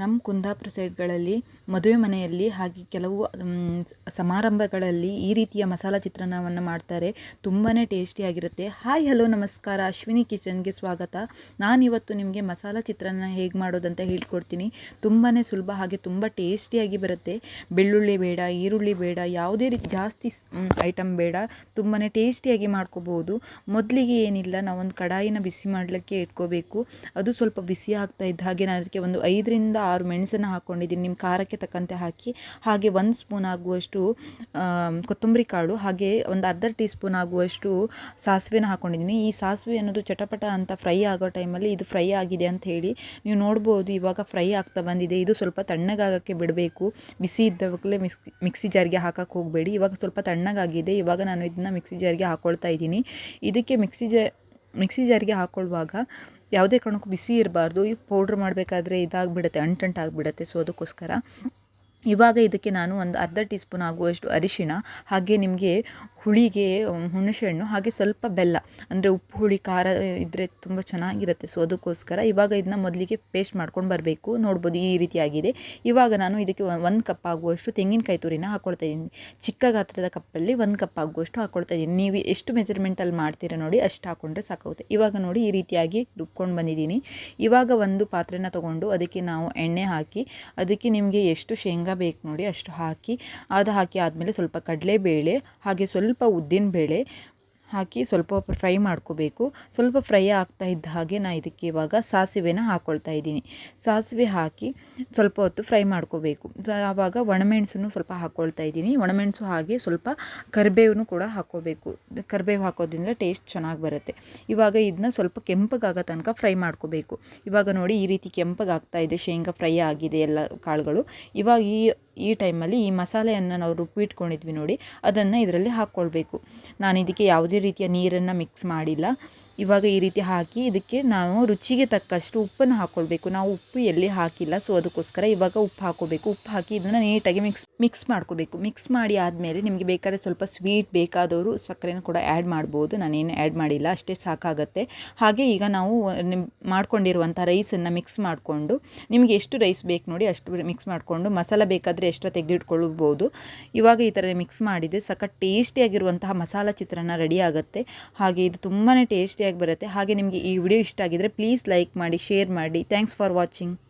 ನಮ್ಮ ಕುಂದಾಪುರ ಸೈಡ್ಗಳಲ್ಲಿ ಮದುವೆ ಮನೆಯಲ್ಲಿ ಹಾಗೆ ಕೆಲವು ಸಮಾರಂಭಗಳಲ್ಲಿ ಈ ರೀತಿಯ ಮಸಾಲ ಚಿತ್ರಾನ್ನವನ್ನು ಮಾಡ್ತಾರೆ. ತುಂಬಾ ಟೇಸ್ಟಿಯಾಗಿರುತ್ತೆ ಹಾಯ್ ಹಲೋ ನಮಸ್ಕಾರ. ಅಶ್ವಿನಿ ಕಿಚನ್ಗೆ ಸ್ವಾಗತ. ನಾನಿವತ್ತು ನಿಮಗೆ ಮಸಾಲ ಚಿತ್ರಾನ್ನ ಹೇಗೆ ಮಾಡೋದಂತ ಹೇಳ್ಕೊಡ್ತೀನಿ. ತುಂಬಾ ಸುಲಭ ಹಾಗೆ ತುಂಬ ಟೇಸ್ಟಿಯಾಗಿ ಬರುತ್ತೆ. ಬೆಳ್ಳುಳ್ಳಿ ಬೇಡ, ಈರುಳ್ಳಿ ಬೇಡ, ಯಾವುದೇ ರೀತಿ ಜಾಸ್ತಿ ಐಟಮ್ ಬೇಡ. ತುಂಬಾ ಟೇಸ್ಟಿಯಾಗಿ ಮಾಡ್ಕೋಬೋದು ಮೊದಲಿಗೆ ಏನಿಲ್ಲ, ನಾವೊಂದು ಕಡಾಯಿನ ಬಿಸಿ ಮಾಡಲಿಕ್ಕೆ ಇಟ್ಕೋಬೇಕು. ಅದು ಸ್ವಲ್ಪ ಬಿಸಿ ಆಗ್ತಾ ಇದ್ದ ಹಾಗೆ ನಾನು ಅದಕ್ಕೆ ಒಂದು ಐದರಿಂದ ಆರು ಮೆಣಸನ್ನು ಹಾಕ್ಕೊಂಡಿದ್ದೀನಿ ನಿಮ್ಮ ಖಾರಕ್ಕೆ ತಕ್ಕಂತೆ ಹಾಕಿ, ಹಾಗೆ ಒಂದು ಸ್ಪೂನ್ ಆಗುವಷ್ಟು ಕೊತ್ತಂಬರಿ ಕಾಳು, ಹಾಗೆ ಒಂದು ಅರ್ಧ ಟೀ ಸ್ಪೂನ್ ಆಗುವಷ್ಟು ಸಾಸಿವೆನ ಹಾಕ್ಕೊಂಡಿದ್ದೀನಿ ಈ ಸಾಸಿವೆ ಅನ್ನೋದು ಚಟಪಟ ಅಂತ ಫ್ರೈ ಆಗೋ ಟೈಮಲ್ಲಿ ಇದು ಫ್ರೈ ಆಗಿದೆ ಅಂತ ಹೇಳಿ ನೀವು ನೋಡ್ಬೋದು ಇವಾಗ ಫ್ರೈ ಆಗ್ತಾ ಬಂದಿದೆ. ಇದು ಸ್ವಲ್ಪ ತಣ್ಣಗಾಗಕ್ಕೆ ಬಿಡಬೇಕು. ಬಿಸಿ ಇದ್ದಾಗಲೇ ಮಿಕ್ಸ್ ಮಿಕ್ಸಿ ಜಾರಿಗೆ ಹಾಕಕ್ಕೆ ಹೋಗಬೇಡಿ. ಇವಾಗ ಸ್ವಲ್ಪ ತಣ್ಣಗಾಗಿದೆ. ಇವಾಗ ನಾನು ಇದನ್ನು ಮಿಕ್ಸಿ ಜಾರಿಗೆ ಹಾಕ್ಕೊಳ್ತಾ ಇದ್ದೀನಿ. ಇದಕ್ಕೆ ಮಿಕ್ಸಿ ಜ, ಮಿಕ್ಸಿ ಜಾರಿಗೆ ಹಾಕ್ಕೊಳ್ಳುವಾಗ ಯಾವುದೇ ಕಾರಣಕ್ಕೂ ಬಿಸಿ ಇರಬಾರ್ದು. ಈ ಪೌಡ್ರ್ ಮಾಡಬೇಕಾದ್ರೆ ಇದಾಗಿಬಿಡುತ್ತೆ ಅಂಟಂಟಾಗಿಬಿಡುತ್ತೆ ಸೊ ಅದಕ್ಕೋಸ್ಕರ ಇವಾಗ ಇದಕ್ಕೆ ನಾನು ಒಂದು ಅರ್ಧ ಟೀ ಸ್ಪೂನ್ ಆಗುವಷ್ಟು ಅರಿಶಿಣ, ಹಾಗೆ ನಿಮಗೆ ಹುಳಿಗೆ ಹುಣಸೆ ಹಣ್ಣು ಹಾಗೆ ಸ್ವಲ್ಪ ಬೆಲ್ಲ. ಅಂದರೆ ಉಪ್ಪು, ಹುಳಿ, ಖಾರ ಇದ್ದರೆ ತುಂಬ ಚೆನ್ನಾಗಿರುತ್ತೆ. ಸೊ ಅದಕ್ಕೋಸ್ಕರ ಇವಾಗ ಇದನ್ನ ಮೊದಲಿಗೆ ಪೇಸ್ಟ್ ಮಾಡ್ಕೊಂಡು ಬರಬೇಕು. ನೋಡ್ಬೋದು ಈ ರೀತಿಯಾಗಿದೆ ಇವಾಗ ನಾನು ಇದಕ್ಕೆ ಒಂದು ಕಪ್ ಆಗುವಷ್ಟು ತೆಂಗಿನಕಾಯಿ ತುರಿನ ಹಾಕ್ಕೊಳ್ತಾ ಇದ್ದೀನಿ. ಚಿಕ್ಕ ಗಾತ್ರದ ಕಪ್ಪಲ್ಲಿ ಒಂದು ಕಪ್ ಆಗುವಷ್ಟು ಹಾಕ್ಕೊಳ್ತಾ ಇದ್ದೀನಿ. ನೀವು ಎಷ್ಟು ಮೆಜರ್ಮೆಂಟಲ್ಲಿ ಮಾಡ್ತೀರಾ ನೋಡಿ ಅಷ್ಟು ಹಾಕ್ಕೊಂಡ್ರೆ ಸಾಕಾಗುತ್ತೆ. ಇವಾಗ ನೋಡಿ ಈ ರೀತಿಯಾಗಿ ರುಬ್ಕೊಂಡು ಬಂದಿದ್ದೀನಿ. ಇವಾಗ ಒಂದು ಪಾತ್ರೆನ ತೊಗೊಂಡು ಅದಕ್ಕೆ ನಾವು ಎಣ್ಣೆ ಹಾಕಿ, ಅದಕ್ಕೆ ನಿಮಗೆ ಎಷ್ಟು ಶೇಂಗಾ ಬೇಕು ನೋಡಿ ಅಷ್ಟು ಹಾಕಿ ಅದು ಹಾಕಿ ಆದಮೇಲೆ ಸ್ವಲ್ಪ ಕಡಲೆಬೇಳೆ ಹಾಗೆ ಸ್ವಲ್ಪ ಉದ್ದಿನ ಬೇಳೆ ಹಾಕಿ ಸ್ವಲ್ಪ ಫ್ರೈ ಮಾಡ್ಕೋಬೇಕು. ಸ್ವಲ್ಪ ಫ್ರೈ ಆಗ್ತಾ ಇದ್ದ ಹಾಗೆ ನಾನು ಇದಕ್ಕೆ ಇವಾಗ ಸಾಸಿವೆನ ಹಾಕ್ಕೊಳ್ತಾ ಇದ್ದೀನಿ. ಸಾಸಿವೆ ಹಾಕಿ ಸ್ವಲ್ಪ ಹೊತ್ತು ಫ್ರೈ ಮಾಡ್ಕೋಬೇಕು. ಆವಾಗ ಒಣಮೆಣಸನ್ನು ಸ್ವಲ್ಪ ಹಾಕ್ಕೊಳ್ತಾ ಇದ್ದೀನಿ. ಒಣಮೆಣಸು ಹಾಗೆ ಸ್ವಲ್ಪ ಕರಿಬೇವನ್ನು ಕೂಡ ಹಾಕ್ಕೋಬೇಕು ಕರಿಬೇವು ಹಾಕೋದ್ರಿಂದ ಟೇಸ್ಟ್ ಚೆನ್ನಾಗಿ ಬರುತ್ತೆ. ಇವಾಗ ಇದನ್ನ ಸ್ವಲ್ಪ ಕೆಂಪಗಾಗೋ ತನಕ ಫ್ರೈ ಮಾಡ್ಕೋಬೇಕು. ಇವಾಗ ನೋಡಿ ಈ ರೀತಿ ಕೆಂಪಗಾಗ್ತಾ ಇದೆ. ಶೇಂಗಾ ಫ್ರೈ ಆಗಿದೆ ಎಲ್ಲ ಕಾಳುಗಳು. ಇವಾಗ ಈ ಈ ಟೈಮಲ್ಲಿ ಈ ಮಸಾಲೆಯನ್ನು ನಾವು ರುಬ್ಬಿಟ್ಕೊಂಡಿದ್ವಿ ನೋಡಿ, ಅದನ್ನು ಇದರಲ್ಲಿ ಹಾಕ್ಕೊಳ್ಬೇಕು. ನಾನು ಇದಕ್ಕೆ ಯಾವುದೇ ರೀತಿಯ ನೀರನ್ನು ಮಿಕ್ಸ್ ಮಾಡಿಲ್ಲ. ಇವಾಗ ಈ ರೀತಿ ಹಾಕಿ ಇದಕ್ಕೆ ನಾವು ರುಚಿಗೆ ತಕ್ಕಷ್ಟು ಉಪ್ಪನ್ನು ಹಾಕ್ಕೊಳ್ಬೇಕು ನಾವು ಉಪ್ಪು ಎಲ್ಲಿ ಹಾಕಿಲ್ಲ ಸೊ ಅದಕ್ಕೋಸ್ಕರ ಇವಾಗ ಉಪ್ಪು ಹಾಕೋಬೇಕು. ಉಪ್ಪು ಹಾಕಿ ಇದನ್ನು ನೀಟಾಗಿ ಮಿಕ್ಸ್ ಮಿಕ್ಸ್ ಮಾಡ್ಕೋಬೇಕು. ಮಿಕ್ಸ್ ಮಾಡಿ ಆದಮೇಲೆ ನಿಮಗೆ ಬೇಕಾದ್ರೆ ಸ್ವಲ್ಪ ಸ್ವೀಟ್ ಬೇಕಾದವರು ಸಕ್ಕರೆನ ಕೂಡ ಆ್ಯಡ್ ಮಾಡ್ಬೋದು. ನಾನೇನು ಆ್ಯಡ್ ಮಾಡಿಲ್ಲ, ಅಷ್ಟೇ ಸಾಕಾಗತ್ತೆ. ಹಾಗೆ ಈಗ ನಾವು ಮಾಡ್ಕೊಂಡಿರುವಂಥ ರೈಸನ್ನು ಮಿಕ್ಸ್ ಮಾಡಿಕೊಂಡು, ನಿಮಗೆ ಎಷ್ಟು ರೈಸ್ ಬೇಕು ನೋಡಿ ಅಷ್ಟು ಮಿಕ್ಸ್ ಮಾಡಿಕೊಂಡು, ಮಸಾಲ ಬೇಕಾದರೆ ಎಷ್ಟು ತೆಗೆದಿಟ್ಕೊಳ್ಬೋದು ಇವಾಗ ಈ ಥರ ಮಿಕ್ಸ್ ಮಾಡಿದೆ ಸಖತ್ ಟೇಸ್ಟಿಯಾಗಿರುವಂತಹ ಮಸಾಲ ಚಿತ್ರಾನ್ನ ರೆಡಿ ಆಗುತ್ತೆ. ಹಾಗೆ ಇದು ತುಂಬಾ ಟೇಸ್ಟಿ ಬರುತ್ತೆ. ಹಾಗೆ ನಿಮಗೆ ಈ ವಿಡಿಯೋ ಇಷ್ಟ ಆಗಿದರೆ ಪ್ಲೀಸ್ ಲೈಕ್ ಮಾಡಿ ಶೇರ್ ಮಾಡಿ. Thanks for watching